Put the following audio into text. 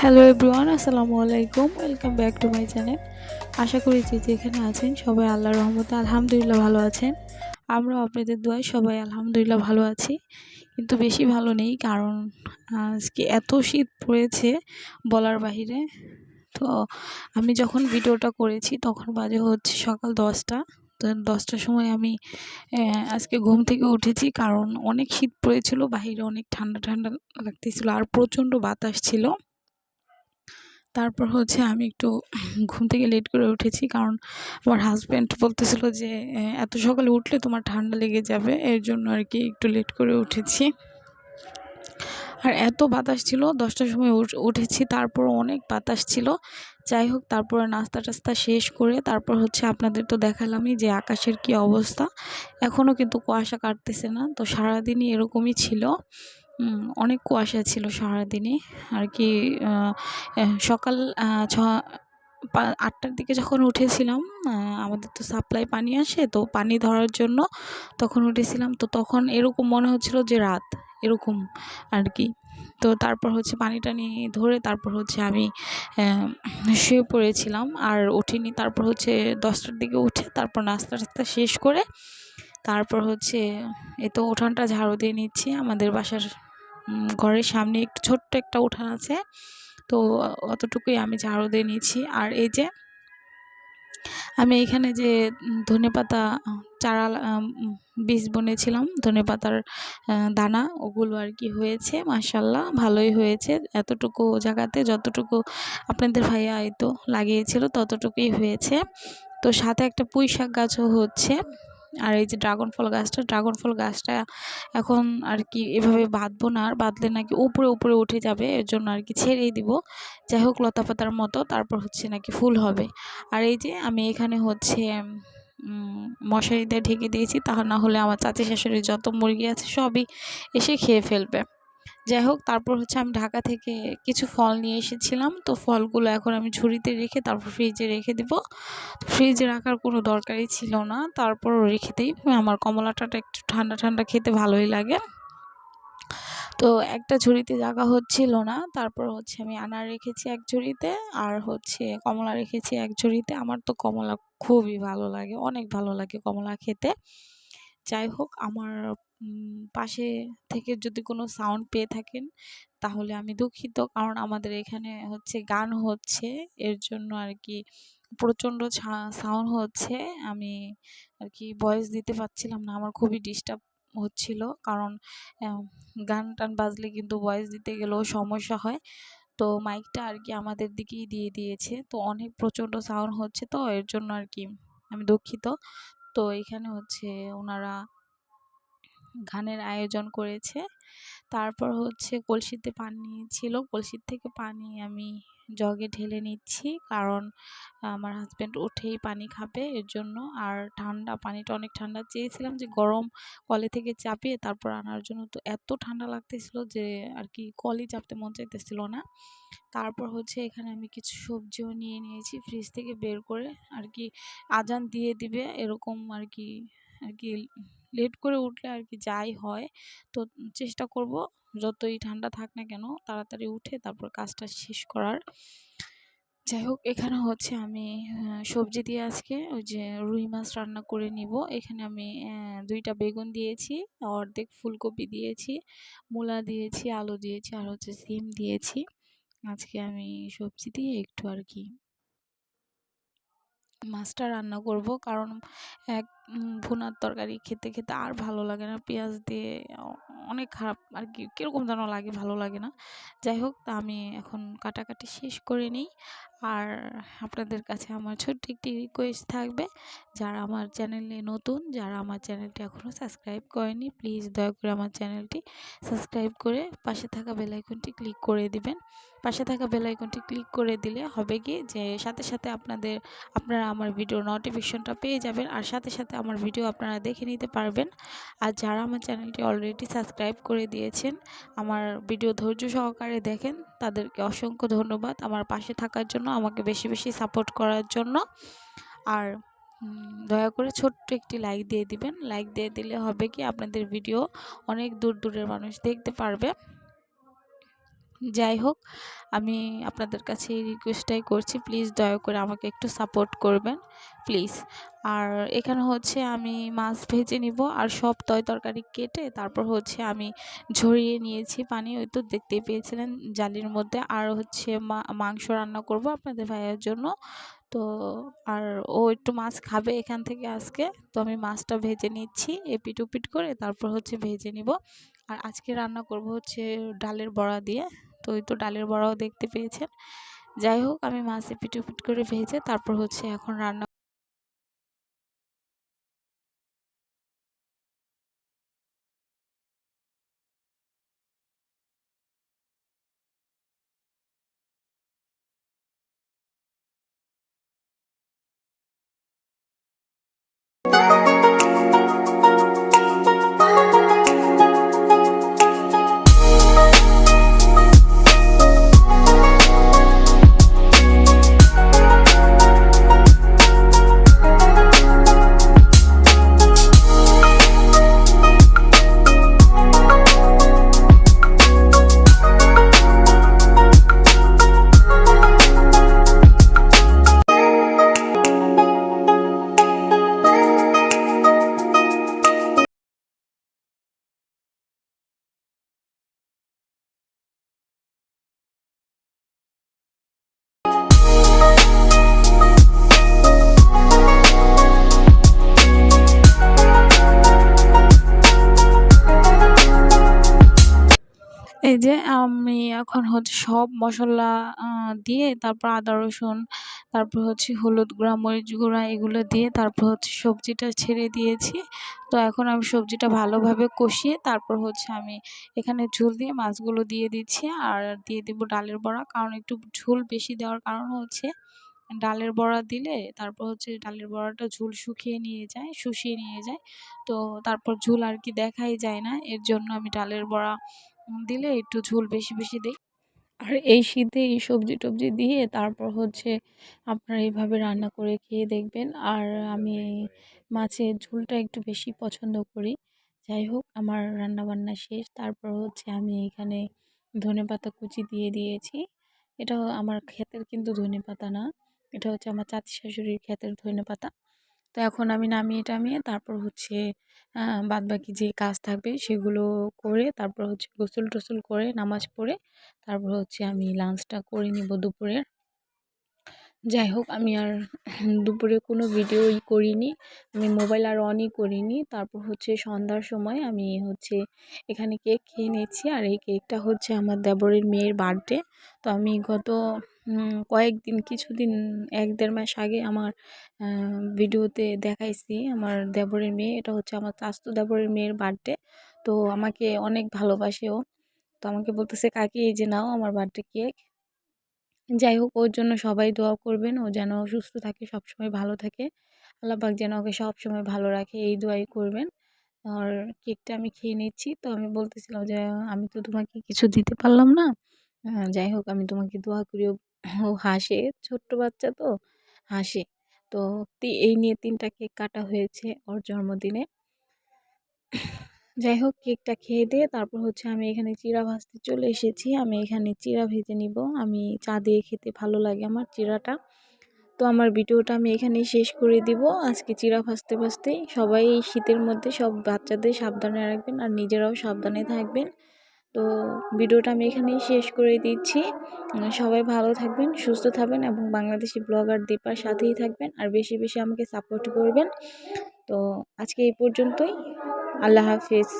Hello everyone আসসালামু আলাইকুম welcome back to my channel আশা করি যে যেখানে আছেন সবাই আল্লাহ রহমতে আলহামদুলিল্লাহ ভালো আছেন। আমরাও আপনাদের দোয়ায় সবাই আলহামদুলিল্লাহ ভালো আছি। কিন্তু বেশি ভালো নেই, কারণ আজকে এত শীত পড়েছে বলার বাহিরে। তো আমি যখন ভিডিওটা করেছি, তখন বাজে হচ্ছে সকাল দশটা। তো দশটার সময় আমি আজকে ঘুম থেকে উঠেছি, কারণ অনেক শীত পড়েছিল, বাহিরে অনেক ঠান্ডা ঠান্ডা লাগতেছিল, আর প্রচণ্ড বাতাস ছিল। তারপর হচ্ছে আমি একটু ঘুম থেকে লেট করে উঠেছি কারণ আমার হাজব্যান্ড বলতেছিল যে এত সকালে উঠলে তোমার ঠান্ডা লেগে যাবে। এর জন্য আর কি একটু লেট করে উঠেছি। আর এত বাতাস ছিল, দশটার সময় উঠ- উঠেছি তারপর অনেক বাতাস ছিল। যাই হোক, তারপরে নাস্তা টাস্তা শেষ করে তারপর হচ্ছে আপনাদের তো দেখালামই যে আকাশের কি অবস্থা। এখনও কিন্তু কুয়াশা কাটতেছে না, তো সারাদিনই এরকমই ছিল। অনেক কুয়াশা ছিল সারাদিনই আর কি সকাল ছ আটটার দিকে যখন উঠেছিলাম আমাদের তো সাপ্লাই পানি আসে, তো পানি ধরার জন্য তখন উঠেছিলাম। তো তখন এরকম মনে হচ্ছিল যে রাত, এরকম আর কি। তো তারপর হচ্ছে পানি টানি ধরে তারপর হচ্ছে আমি শুয়ে পড়েছিলাম। আর উঠিনি, তারপর হচ্ছে দশটার দিকে উঠে তারপর নাস্তা টাস্তা শেষ করে তারপর হচ্ছে এ তো উঠানটা ঝাড়ু দিয়ে নিচ্ছি আমাদের বাসার ঘরের সামনে একটু ছোট্ট একটা উঠান আছে। তো অতটুকুই আমি ঝাড়ু দিয়ে নিয়েছি। আর এই যে আমি এখানে যে ধনেপাতা চারা বীজ বুনেছিলাম ধনেপাতার দানা, ওগুলো আর কি হয়েছে মাসাল্লাহ ভালোই হয়েছে। এতটুকু জায়গাতে যতটুকু আপনাদের ভাইয়া এই তো লাগিয়েছিল ততটুকুই হয়েছে। তো সাথে একটা পুঁই শাক গাছও হচ্ছে। আর এই যে ড্রাগন ফল গাছটা ড্রাগন ফল গাছটা এখন আর কি এভাবে বাঁধবো না, আর বাঁধলে নাকি উপরে উপরে উঠে যাবে, এর জন্য আর কি ছেড়েই দিব। যাই হোক, লতা পাতার মতো, তারপর হচ্ছে নাকি ফুল হবে। আর এই যে আমি এখানে হচ্ছে মশারিতে ঢেকে দিয়েছি তাহলে না হলে আমার চাচি শাশুড়ির যত মুরগি আছে সবই এসে খেয়ে ফেলবে। যাই হোক, তারপর হচ্ছে আমি ঢাকা থেকে কিছু ফল নিয়ে এসেছিলাম। তো ফলগুলো এখন আমি ঝুড়িতে রেখে তারপর ফ্রিজে রেখে দিব। ফ্রিজে রাখার কোনো দরকারই ছিল না। তারপর রেখে দিই। আমার কমলাটাটা একটু ঠান্ডা ঠান্ডা খেতে ভালোই লাগে। তো একটা ঝুড়িতে জায়গা হচ্ছিল না। তারপর হচ্ছে আমি আনার রেখেছি এক ঝুড়িতে। আর হচ্ছে কমলা রেখেছি এক ঝুড়িতে। আমার তো কমলা খুবই ভালো লাগে। অনেক ভালো লাগে কমলা খেতে। যাই হোক, আমার পাশে থেকে যদি কোনো সাউন্ড পেয়ে থাকেন, তাহলে আমি দুঃখিত। কারণ আমাদের এখানে হচ্ছে গান হচ্ছে, এর জন্য আর কি প্রচণ্ড সাউন্ড হচ্ছে। আমি আর কি ভয়েস দিতে পারছিলাম না, আমার খুবই ডিস্টার্ব হচ্ছিল। কারণ গান টান বাজলে কিন্তু ভয়েস দিতে গেলেও সমস্যা হয়। তো মাইকটা আর কি আমাদের দিকেই দিয়ে দিয়েছে। তো অনেক প্রচণ্ড সাউন্ড হচ্ছে তো, এর জন্য আর কি আমি দুঃখিত। তো এখানে হচ্ছে ওনারা গানের আয়োজন করেছে। তারপর হচ্ছে কলসিতে পানি ছিল। কলসির থেকে পানি আমি জগে ঢেলে নিচ্ছি। কারণ আমার হাজব্যান্ড উঠেই পানি খাবে এর জন্য। আর ঠান্ডা, পানিটা অনেক ঠান্ডা। চেয়েছিলাম যে গরম কলে থেকে চাপিয়ে তারপর আনার জন্য। তো এত ঠান্ডা লাগতেছিল যে আর কি কলই চাপতে মন চাইতেছিল না। তারপর হচ্ছে এখানে আমি কিছু সবজিও নিয়ে নিয়েছি। ফ্রিজ থেকে বের করে আর কি আজান দিয়ে দিবে। এরকম আর কি আর কি লেট করে উঠলে আর কি যাই হয়। তো চেষ্টা করব যতই ঠান্ডা থাক না কেন তাড়াতাড়ি উঠে তারপর কাজটা শেষ করার। যাই হোক, এখানে হচ্ছে আমি সবজি দিয়ে আজকে ওই যে রুই মাছ রান্না করে নিব। এখানে আমি দুইটা বেগুন দিয়েছি, অর্ধেক ফুলকপি দিয়েছি, মূলা দিয়েছি, আলু দিয়েছি আর হচ্ছে সিম দিয়েছি। আজকে আমি সবজি দিয়ে একটু আর কি মাছটা রান্না করব। কারণ এক ভুনার তরকারি খেতে খেতে আর ভালো লাগে না। পেঁয়াজ দিয়ে অনেক খারাপ আর কি। কীরকম যেন লাগে, ভালো লাগে না। যাই হোক, তা আমি এখন কাটাকাটি শেষ করে নিই। আর আপনাদের কাছে আমার ছোট্ট একটি রিকোয়েস্ট থাকবে। যারা আমার চ্যানেলে নতুন, যারা আমার চ্যানেলটি এখনও সাবস্ক্রাইব করেনি প্লিজ দয়া করে আমার চ্যানেলটি সাবস্ক্রাইব করে পাশে থাকা বেল আইকনটি ক্লিক করে দিবেন। পাশে থাকা বেল আইকনটি ক্লিক করে দিলে হবে কি যে, সাথে সাথে আপনাদের, আপনারা আমার ভিডিও নোটিফিকেশনটা পেয়ে যাবেন আর সাথে সাথে আমার ভিডিও আপনারা দেখে নিতে পারবেন। আর যারা আমার চ্যানেলটি অলরেডি সাবস্ক্রাইব করে দিয়েছেন, আমার ভিডিও ধৈর্য সহকারে দেখেন তাদেরকে অসংখ্য ধন্যবাদ আমার পাশে থাকার জন্য, আমাকে বেশি বেশি সাপোর্ট করার জন্য। আর দয়া করে ছোট্ট একটি লাইক দিয়ে দিবেন। লাইক দিয়ে দিলে হবে কি আপনাদের ভিডিও অনেক দূর দূরের মানুষ দেখতে পারবে। যাই হোক, আমি আপনাদের কাছে এই রিকোয়েস্টটাই করছি। প্লিজ দয়া করে আমাকে একটু সাপোর্ট করবেন প্লিজ আর এখানে হচ্ছে আমি মাছ ভেজে নিব, আর সব তয় তরকারি কেটে তারপর হচ্ছে আমি ঝরিয়ে নিয়েছি পানি। ওই তো দেখতেই পেয়েছিলেন জালির মধ্যে। আর হচ্ছে মাংস রান্না করব আপনাদের ভাইয়ের জন্য। তো আর ও একটু মাছ খাবে এখান থেকে আজকে। তো আমি মাছটা ভেজে নিচ্ছি এপিট উপিট করে তারপর হচ্ছে ভেজে নিব। আর আজকে রান্না করব হচ্ছে ডালের বড়া দিয়ে। তো ওই তো ডালের বড়াও দেখতে পেয়েছেন। যাই হোক, আমি মাছে পিটুপিট করে ভেজে তারপর হচ্ছে এখন রান্না যে আমি এখন হচ্ছে সব মশলা দিয়ে তারপর আদা, রসুন, তারপর হচ্ছে হলুদ গুঁড়া, মরিচ গুঁড়া এগুলো দিয়ে তারপর হচ্ছে সবজিটা ছেড়ে দিয়েছি। তো এখন আমি সবজিটা ভালোভাবে কষিয়ে তারপর হচ্ছে আমি এখানে ঝোল দিয়ে মাছগুলো দিয়ে দিচ্ছি আর দিয়ে দেবো ডালের বড়া। কারণ একটু ঝোল বেশি দেওয়ার কারণ হচ্ছে ডালের বড়া দিলে তারপর হচ্ছে ডালের বড়াটা ঝোল শুকিয়ে নিয়ে যায়, শুষিয়ে নিয়ে যায়। তো তারপর ঝোল আর কি দেখাই যায় না। এর জন্য আমি ডালের বড়া দিলে একটু ঝোল বেশি বেশি দিই। আর এই শীতে এই সবজি টবজি দিয়ে তারপর হচ্ছে আপনারা এইভাবে রান্না করে খেয়ে দেখবেন। আর আমি মাছের ঝোলটা একটু বেশি পছন্দ করি। যাই হোক, আমার রান্না বান্না শেষ। তারপর হচ্ছে আমি এখানে ধনে পাতা কুচি দিয়ে দিয়েছি। এটা আমার ক্ষেতের কিন্তু ধনে পাতা না। এটা হচ্ছে আমার চাচি শাশুড়ির ক্ষেতের ধনে পাতা। তো এখন আমি নামিয়ে টামিয়ে তারপর হচ্ছে বাদবাকি যে কাজ থাকবে সেগুলো করে তারপর হচ্ছে গোসল টোসল করে নামাজ পড়ে তারপর হচ্ছে আমি লাঞ্চটা করে নিব দুপুরের। যাই হোক, আমি আর দুপুরে কোনো ভিডিওই করিনি। আমি মোবাইল আর অনই করিনি। তারপর হচ্ছে সন্ধ্যার সময় আমি হচ্ছে এখানে কেক খেয়ে নিয়েছি। আর এই কেকটা হচ্ছে আমার দেবরের মেয়ের বার্থডে তো আমি গত কয়েকদিন, কিছুদিন, এক দেড় মাস আগে আমার ভিডিওতে দেখাইছি আমার দেবরের মেয়ে। এটা হচ্ছে আমার চাস্তু দেবরের মেয়ের বার্থডে তো আমাকে অনেক ভালোবাসে ও। তো আমাকে বলতেছে, কাকি, এই যে নাও আমার বার্থডে কেক যাই হোক, ওর জন্য সবাই দোয়া করবেন। ও যেন সুস্থ থাকে, সবসময় ভালো থাকে। আল্লাহবাক যেন ওকে সবসময় ভালো রাখে, এই দোয়াই করবেন। আর কেকটা আমি খেয়ে নিচ্ছি। তো আমি বলতেছিলাম যে, আমি তো তোমাকে কিছু দিতে পারলাম না। যাই হোক, আমি তোমাকে দোয়া করি। ও হাসে, ছোট্ট বাচ্চা তো, হাসে। তো, এই নিয়ে তিনটা কেক কাটা হয়েছে ওর জন্মদিনে। যাই হোক কেকটা খেয়ে দিয়ে তারপর হচ্ছে আমি এখানে চিরা ভাজতে চলে এসেছি। আমি এখানে চিরা ভেজে নিব। আমি চা দিয়ে খেতে ভালো লাগে আমার চিরাটা। তো আমার ভিডিওটা আমি এখানেই শেষ করে দিব। আজকে চিরা ভাজতে ভাজতেই সবাই এই শীতের মধ্যে সব বাচ্চাদের সাবধানে রাখবেন আর নিজেরাও সাবধানে থাকবেন। তো ভিডিওটা আমি এখানেই শেষ করে দিচ্ছি। সবাই ভালো থাকবেন, সুস্থ থাকবেন এবং বাংলাদেশি ব্লগার দীপার সাথেই থাকবেন আর বেশি বেশি আমাকে সাপোর্ট করবেন। তো আজকে এই পর্যন্তই। আল্লাহ হাফিজ।